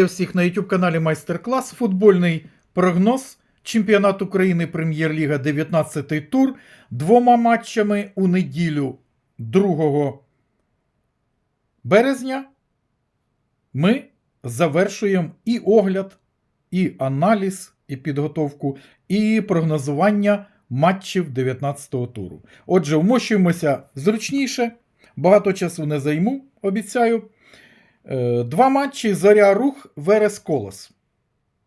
Вітаю всіх на YouTube каналі Майстер-клас. Футбольний прогноз. Чемпіонат України Прем'єр-ліга 19 тур. Двома матчами у неділю 2 березня. Ми завершуємо і огляд, і аналіз, і підготовку, і прогнозування матчів 19-го туру. Отже, вмощуємося зручніше. Багато часу не займу, обіцяю. Е, Два матчі Зоря Рух Верес Колос.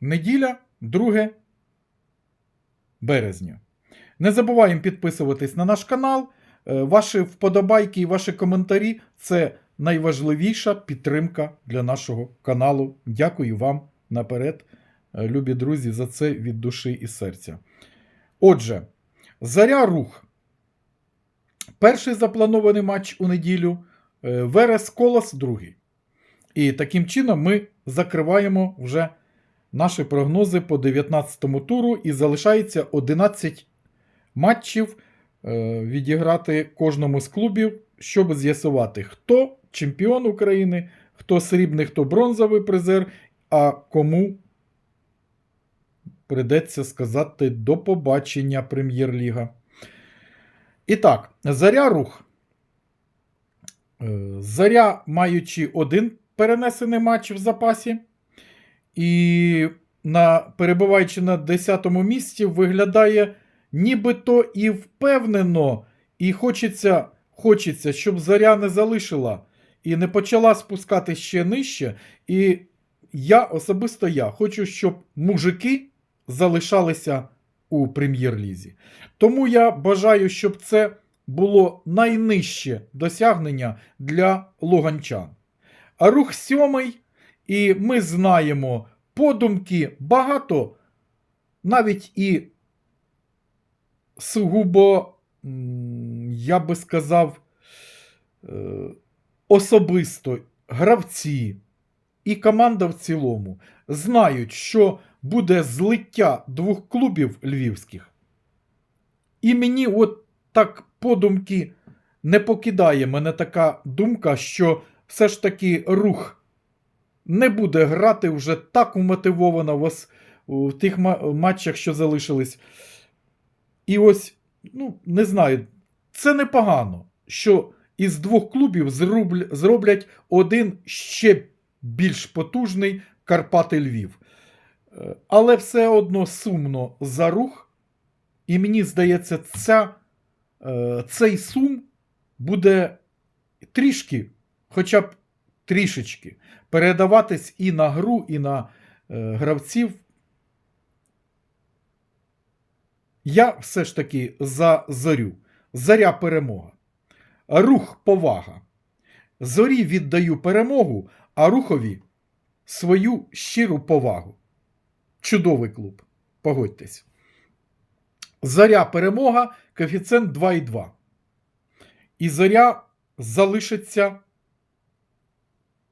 Неділя, 2 березня. Не забуваємо підписуватись на наш канал. Е, Ваші вподобайки і ваші коментарі це найважливіша підтримка для нашого каналу. Дякую вам наперед, е, любі друзі, за це від душі і серця. Отже, Заря Рух. Перший запланований матч у неділю. Верес Колос другий. І таким чином ми закриваємо вже наші прогнози по 19-му туру і залишається 11 матчів е, відіграти кожному з клубів, щоб з'ясувати, хто чемпіон України, хто срібний, хто бронзовий призер, а кому придеться сказати до побачення Прем'єр-ліга. І так, Заря Рух. Е, Заря, маючи один перенесений матч в запасі, і на, перебуваючи на 10-му місці, виглядає нібито і впевнено, і хочеться, хочеться, щоб заря не залишила і не почала спускати ще нижче. І я особисто я хочу, щоб мужики залишалися у прем'єр-лізі. Тому я бажаю, щоб це було найнижче досягнення для луганчан. А рух сьомий, і ми знаємо подумки багато, навіть і сугубо, я би сказав, е, особисто гравці і команда в цілому знають, що буде злиття двох клубів львівських. І мені от так подумки не покидає мене така думка, що все ж таки рух не буде грати вже так умотивовано в, в тих матчах, що залишились. І ось, ну, не знаю, це непогано, що із двох клубів зроблять один ще більш потужний Карпати Львів. Е, Але все одно сумно за рух. І мені здається, ця, е, цей сум буде трішки, хоча б трішечки, передаватись і на гру, і на е, гравців. Я все ж таки за зорю. Заря перемога. Рух повага. Зорі віддаю перемогу, а рухові свою щиру повагу. Чудовий клуб. Погодьтесь. Заря перемога, коефіцієнт 2,2. І зоря залишиться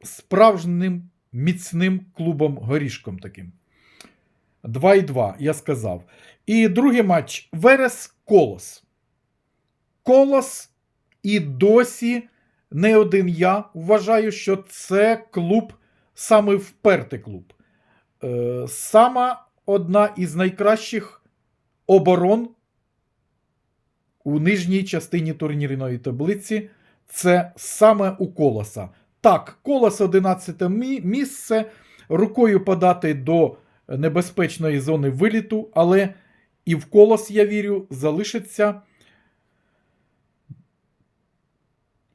справжнім міцним клубом горішком таким. 2,2, я сказав. І другий матч Верес Колос. Колос і досі не один я вважаю, що це клуб, саме впертий клуб. Е, сама одна із найкращих оборон у нижній частині турнірної таблиці. Це саме у Колоса. Так, Колос 11 мі- місце. Рукою подати до небезпечної зони виліту, але і в Колос, я вірю, залишиться.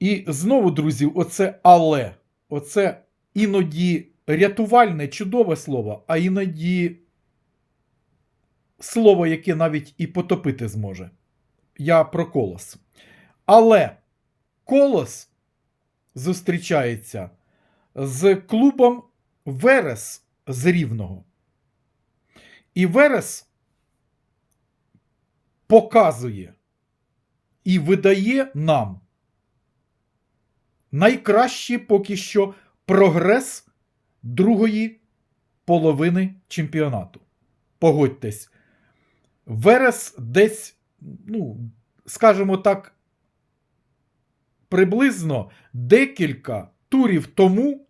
І знову, друзі, оце але. Оце іноді рятувальне, чудове слово, а іноді слово, яке навіть і потопити зможе. Я про колос. Але колос зустрічається з клубом Верес з Рівного. І Верес показує і видає нам найкращий поки що прогрес другої половини чемпіонату. Погодьтесь, Верес десь, ну, скажімо так, приблизно декілька турів тому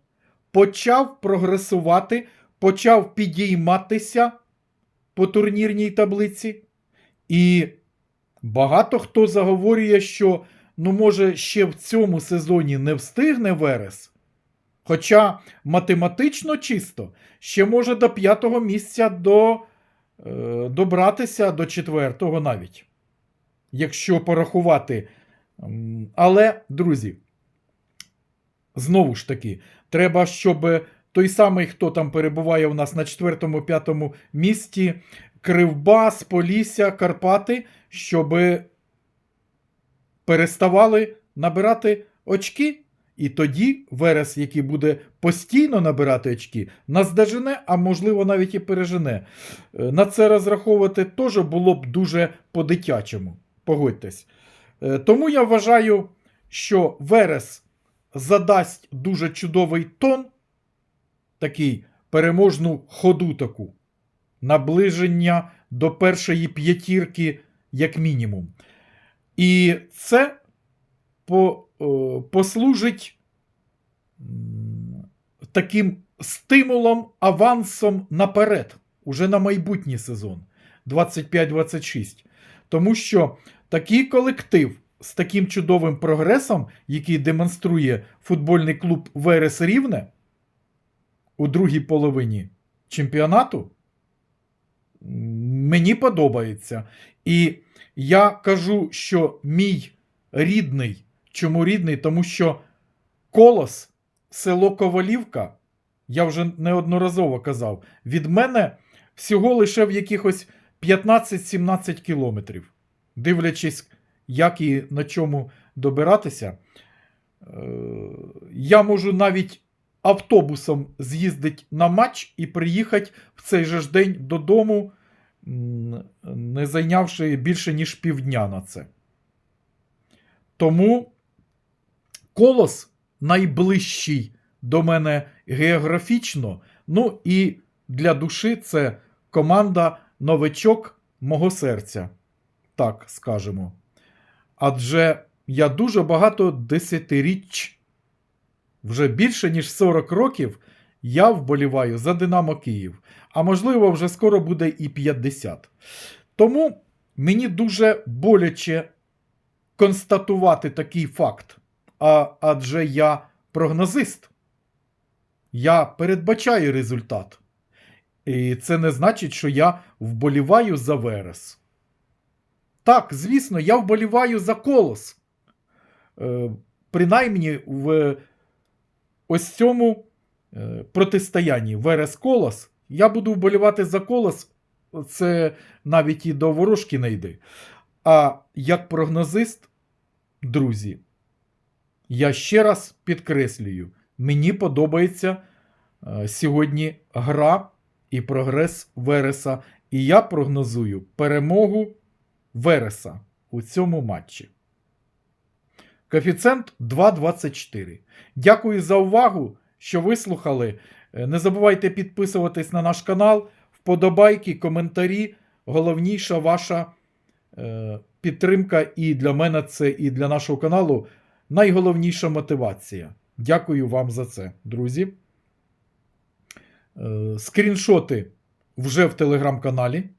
почав прогресувати, почав підійматися по турнірній таблиці. І багато хто заговорює, що ну, може, ще в цьому сезоні не встигне Верес. Хоча математично чисто ще може до п'ятого місця до, е, добратися до четвертого навіть. Якщо порахувати. М, Але, друзі, знову ж таки, треба, щоб той самий, хто там перебуває у нас на четвертому, п'ятому місці, Кривбас, Полісся, Карпати, щоб переставали набирати очки. І тоді Верес, який буде постійно набирати очки, нас дожене, а можливо навіть і пережене. Е, На це розраховувати теж було б дуже по-дитячому. Погодьтесь. Е, Тому я вважаю, що Верес задасть дуже чудовий тон, такий переможну ходу таку, наближення до першої п'ятірки, як мінімум. І це по, е, послужить таким стимулом, авансом наперед, уже на майбутній сезон 25-26. Тому що такий колектив з таким чудовим прогресом, який демонструє футбольний клуб Верес Рівне у другій половині чемпіонату, мені подобається. І я кажу, що мій рідний, чому рідний? Тому що Колос, село Ковалівка, я вже неодноразово казав, від мене всього лише в якихось 15-17 кілометрів. Дивлячись, як і на чому добиратися, е, я можу навіть автобусом з'їздити на матч і приїхати в цей же ж день додому, не зайнявши більше ніж півдня на це. Тому колос найближчий до мене географічно. Ну і для душі це команда новичок мого серця, так скажемо. Адже я дуже багато десятиріч, вже більше ніж 40 років, я вболіваю за Динамо Київ. А можливо, вже скоро буде і 50. Тому мені дуже боляче констатувати такий факт. А, адже я прогнозист. Я передбачаю результат. І це не значить, що я вболіваю за Верес. Так, звісно, я вболіваю за колос. Е, принаймні в ось цьому е, протистоянні Верес Колос. Я буду вболівати за колос. Це навіть і до ворожки не йде. А як прогнозист, друзі, я ще раз підкреслюю, мені подобається е, сьогодні гра і прогрес Вереса. І я прогнозую перемогу Вереса у цьому матчі. Коефіцієнт 2,24. Дякую за увагу, що вислухали. Е, Не забувайте підписуватись на наш канал, вподобайки, коментарі. Головніша ваша е, підтримка і для мене це, і для нашого каналу найголовніша мотивація. Дякую вам за це, друзі. Е, скріншоти вже в телеграм-каналі.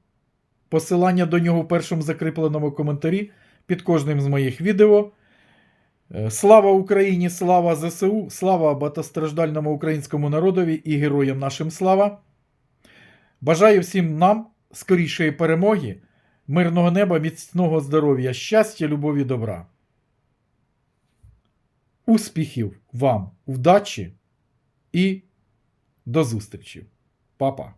Посилання до нього в першому закріпленому коментарі під кожним з моїх відео. Е, Слава Україні! Слава ЗСУ! Слава багатостраждальному українському народові і героям нашим слава! Бажаю всім нам скорішої перемоги, мирного неба, міцного здоров'я, щастя, любові, добра. Успіхів вам, вдачі і до зустрічі. Па-па!